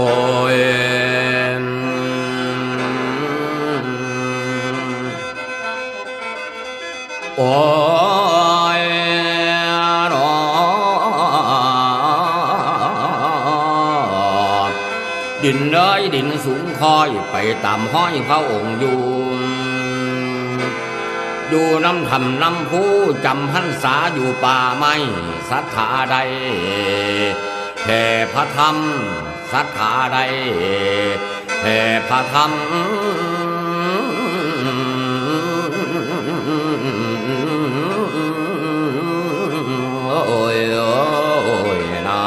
โอ้ยโอ้ยนอดินเอ้ยดินสูงคอยไปตามห้อยพระองค์อยู่อยู่น้ำทำน้ำผู้จำพรรษาอยู่ป่าไม้ศรัทธาใดแผ่พระธรรม ศรัทธาใดแผ่พระธรรมโอ้ยโอ้ยนา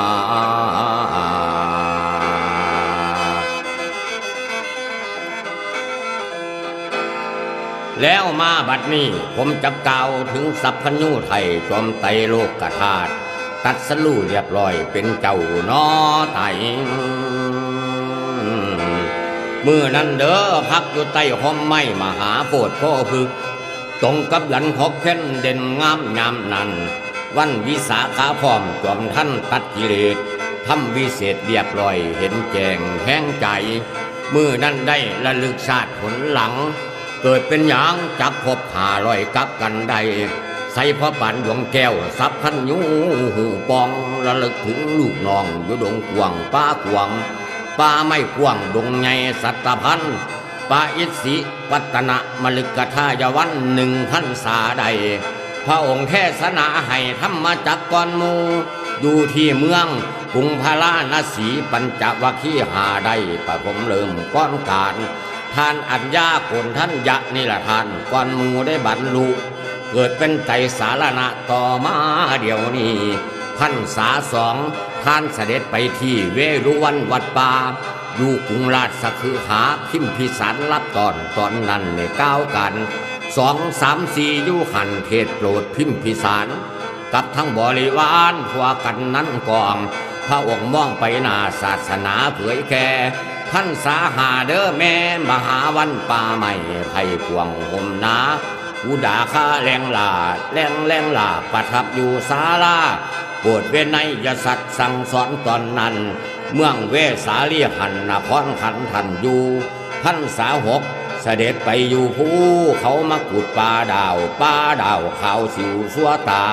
แล้วมาบัดนี้ผมจะกล่าวถึงสัพพญูไทยจอมไตรโลกธาตุ ตัดสรู้เรียบร้อยเป็นเจ้านอไตมือนั้นเด้อพักอยู่ใต้ห้อมไม้มหาโพธิ์โพพึก ตรงกับหลันหกเพ่นเด่นงามยามนั้น วันวิสาขาพร้อมจอมท่านตัดกิเลสทำวิเศษเรียบร้อยเห็นแจงแห้งใจ มือนั้นได้ระลึกชาติผลหลัง เกิดเป็นหยางจักพบหาลอยกับกันใด ใส่พระปันดวงแก้วสับพันยูหูปองระลึกถึงลูกน้องอยู่ดงกวางป้ากวางป้าไม่กวางดงไงสัตพันป้าอิสิปัตนะมลึกกทายวันหนึ่งพันษาใด พระองค์เทศนาให้ธรรมจักรกรหมูอยู่ที่เมืองกรุงพาราณสีปัญจวัคคีหาได้ปะผมเริ่มก้อนการ ท่านอัญญาโกนท่านยะนี่ละท่านก่อนมูได้บรรลุ เกิดเป็นใจสารณะต่อมาเดี๋ยวนี้พันษาสองท่านเสด็จไปที่เวรุวันวัดป่าอยู่กรุงราชสคือหาพิมพิสารรับตอนตอนนั้นในก้าวกันสองสามสี่ยุหันเทศโปรดพิมพิสาร กับทั้งบริวารพวกกันนั้นกองพระองค์มองไปนาศาสนาเผยแก่ท่านสาหาเด้อแม่มหาวันป่าใหม่ไผ่พวงห่มนา อุดาคาแรงลาแรงแรงลาประทับอยู่ศาลาโปรดเวนยสัตว์สั่งสอนตอนนั้น เมืองเวสาลีหันนครขันทันอยู่พันสาหกเสด็จไปอยู่ภูเขามากุดป่าดาวป่าดาวขาวสิวสัวตา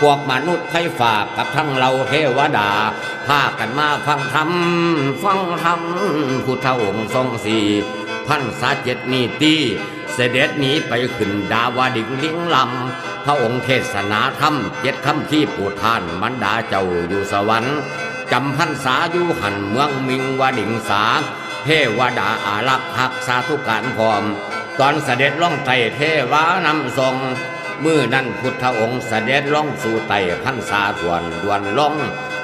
พวกมนุษย์ไทยฝากกับทั้งเราเทวดา พากันมาฟังธรรมฟังธรรมพุทธองค์ทรงสีพันษาเจ็ดนีตี เสด็จหนีไปขึ้นดาวดิ่งลิงลำ พระองค์เทศนาธรรมเจ็ดคำที่ปูทานมันดาเจ้าอยู่สวรรค์จำพันษาอยู่หันเมืองมิงวดิ่งสาเทวดาอารักษ์หักสาธุการพร้อม ตอนเสด็จล่องไตเทวานำทรงมือนั้นพุทธองค์เสด็จล่องสู่ไตพันษาถวนดวนล่อง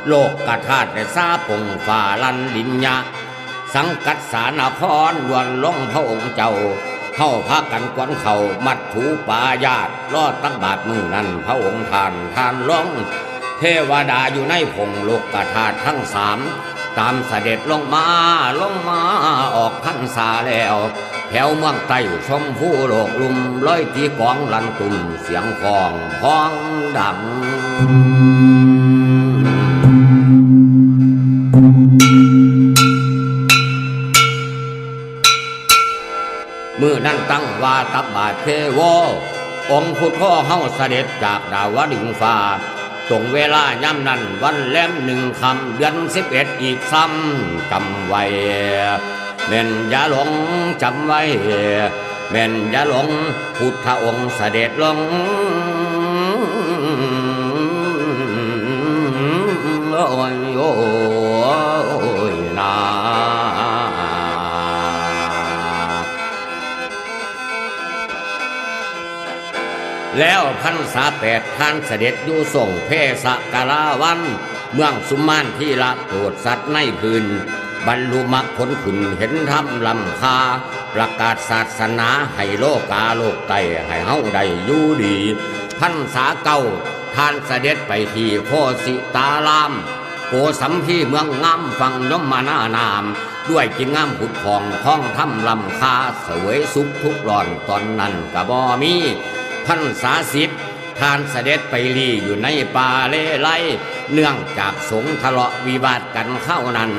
โลกกระทาดในซาปงฝ่าลันดินยะ สังกัดสานครดวนล่องพระองค์เจ้า เข้าพักกันกวนเขามัดถูปายาตรอดตั้งบาทมือนั้นพระองค์ทานทานล่องเทวดาอยู่ในพงโลกกธาตุทั้งสามตามเสด็จลงมาลงมาออกพันษาแล้ว แถวเมืองใต้ชมผู้โลกลุมร้อยตีกองลันตุ่มเสียงคองพ้องดัง ตั้งวาตับบาทเทวองค์พุทธพ่อเฮาเสด็จจากดาวดึงฟ้าตรงเวลาย่ำนั้นวันแลมหนึ่งคำเดือนสิบเอ็ดอีกซ้ำจำไว้เม่นอย่าหลงจำไว้เม่นอย่าหลงพุทธองค์เสด็จลงอโอ้ย แล้วพันษาแปดท่านเสด็จอยู่ส่งเพศกาลาวัน เมืองสุมานที่ละโปรดสัตว์ในพื้น บรรลุมรรคผลขุนเห็นธรรมลำคา ประกาศศาสนาให้โลกาโลกไตให้เฮาได้อยู่ดี พันษาเก้าท่านเสด็จไปที่โคสิตารามโกสัมพีเมืองงามฟังยมมาหน้านาม ด้วยกินงามผุดพองท้องทำลำคาเสวยสุขทุกร้อนตอนนั้นกะบอมี พันษาสิทธิ์ท่านเสด็จไปลีอยู่ในป่าเลไลเนื่องจากสงฆ์ทะเลาะวิวาทกันเข้านั้น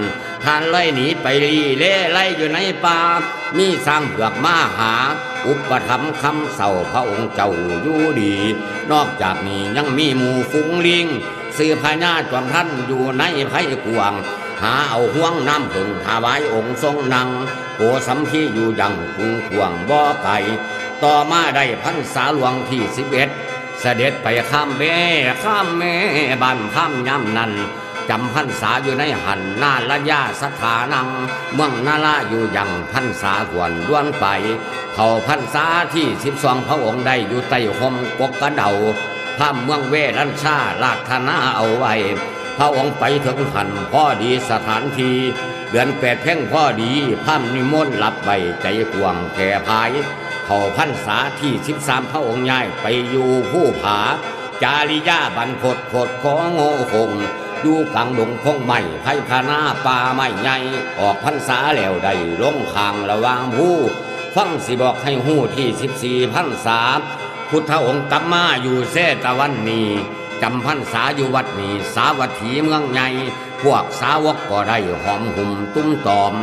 ท่านไล่หนีไปลีเล่ไล่อยู่ในป่ามีสร้างเผือกมาหา อุปถัมคำเศร้าพระองค์เจ้าอยู่ดี นอกจากนี้ยังมีหมู่ฝูงลิงสือพญาจอมท่านอยู่ในไผ่กวง หาเอาห่วงน้ำผึ่งถวายองค์ทรงนังโกสัมพีอยู่ยังกรุงขวงบ่อไก่ ต่อมาได้พันษาหลวงที่สิบเอ็ดเสด็จไปข้ามแม่ข้ามแม่บ้านข้ามย่ำนั้นจำพันษาอยู่ในหันนาละยาสถานังเมืองนาลาอยู่ยังพันษาหวนด้วนไปเผ่าพันษาที่สิบสองพระองค์ได้อยู่ใต้หมกกกระเดาพระเมืองเวรัญชาลาธนาเอาไว้ พระองค์ไปถึงหันพ่อดีสถานทีเดือนแปดเพ่งพ่อดีพระนิมนต์หลับไปใจกวางแผ่พาย เขาพันษาที่สิบสามพระองค์ย้ายไปอยู่ผู้ผา จาริยาบันพดพดของโง่คงอยู่กลางดงพงไม้ไผ่พานาป่าไม้ใหญ่ออกพันษาแล้วได้ลงคางระวางผู้ฟังสิบอกให้หู้ที่สิบสี่พันษาพุทธองค์กลับมาอยู่เสตะวันนีจำพันษาอยู่วัดนี้สาวัตถีเมืองใหญ่พวกสาวกก็ได้หอมหุ่มตุ้มตอม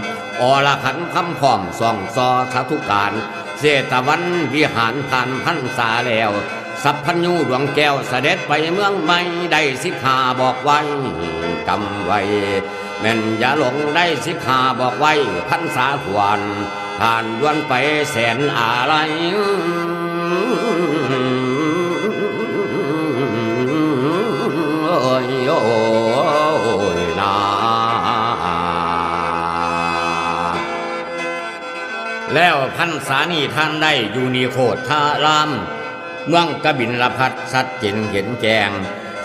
อรขันคำพร้อมส่องซอสาธุการ เสตวันวิหารผ่านพันษาแล้ว สัพพัญญูดวงแก้วเสด็จไปเมืองไม่ได้สิกขาบอกไว้จำไว้แม่นอย่าหลงได้สิกขาบอกไว้พันษาควรผ่านดวนไปแสนอะไร พันษานีท่านได้อยู่นีโคตรทาราม เมืองกบินละพัดสัดเจนเห็นแจง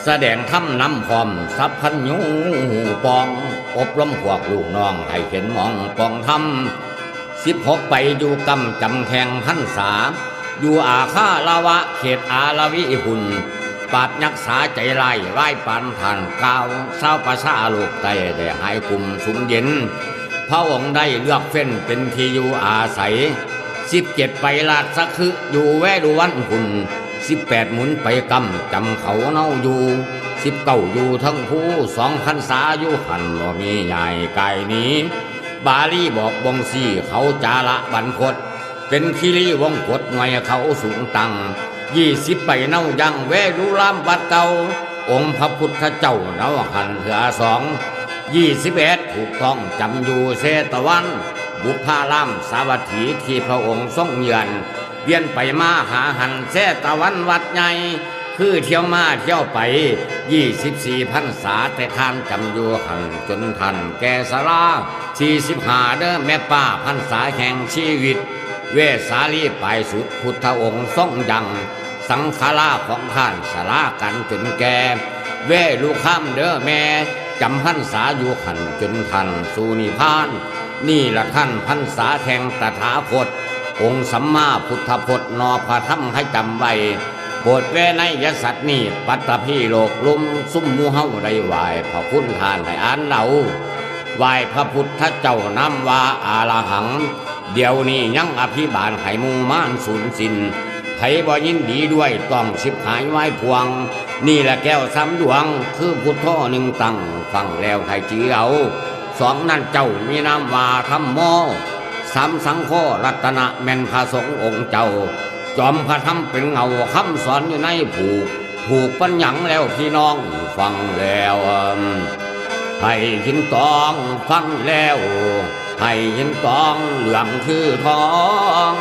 แสดงถ้ำน้ำพร้อมสัพพัญญูปอง อบรมพวกลูกน้องให้เห็นมองปองทำสิบหกไปอยู่กำจำแข่งพันษา อยู่อาคาลาวะเขตอาลาวิหุนปาดยักษาใจไล่ไล่ปานทานกาวเศร้าประชาโลกไตได้หายกลุ่มสุมเย็น พระองค์ได้เลือกเฟ้นเป็นที่อยู่อาศัยสิบเจ็ดไปลาดสักคืออยู่แวดูวันหุ่นสิบแปดหมุนไปกำจำเขาเน่าอยู่สิบเก้าอยู่ทั้งผู้สองพันษาอยู่หันบ่มีใหญ่ไก่นี้ บาลีบอกบงสีเขาจาละบันพดเป็นคิรีวงกดหน่วยเขาสูงตังยี่สิบไปเน่ายังแวดูลามบัดเก่าองค์พระพุทธเจ้าเน่าหันเถือสอง ยี่สิบเอ็ดถูกต้องจำอยู่เซตะวัน บุพารามสาวัตถีที่พระองค์ทรงเยือนเวียนไปมาหาหันเซตะวันวัดใหญ่คือเที่ยวมาเที่ยวไปยี่สิบสี่พันษาแต่ท่านจำอยู่หันจนทันแกสลาสี่สิบห้าเด้อแม่ป้าพันษาแห่งชีวิต เวสาลีไปสุดพุทธองค์ทรงยัง สังขาราของท่านสลากันจนแกเวลูกข้ามเด้อแม่ จำพันษาอยู่ขันจนทันสูนิพาน นี่ละท่านพันษาแทงตถาคต องค์สัมมาพุทธพจน์นอพระธรรมให้จำไว้โปรดแวในยสัตว์นี่ปัตตพีโลกลุมซุ่มมูเฮาได้ไหวพระคุณทานให้อ่านเราไหวพระพุทธเจ้านำว่าอาลาหัง เดี๋ยวนี้ยังอภิบาลไห้มูมานสูญสิน ไผบ่ยินดีด้วยต้องสิบหายไว้พวง นี่แหละแก้วสามดวง คือพุทโธหนึ่งตั้งฟังแล้วให้จือเอาสองนั่นเจ้ามีนามว่าธรรมโมสามสังโฆรัตนะแม่นพระสงฆ์องค์เจ้า จอมพระธรรมเป็นเงาคำสอนอยู่ในผูก ผูกปัญญังแล้วพี่น้องฟังแล้วให้ยินตองฟังแล้วให้ยินตองเหลืองคือทอง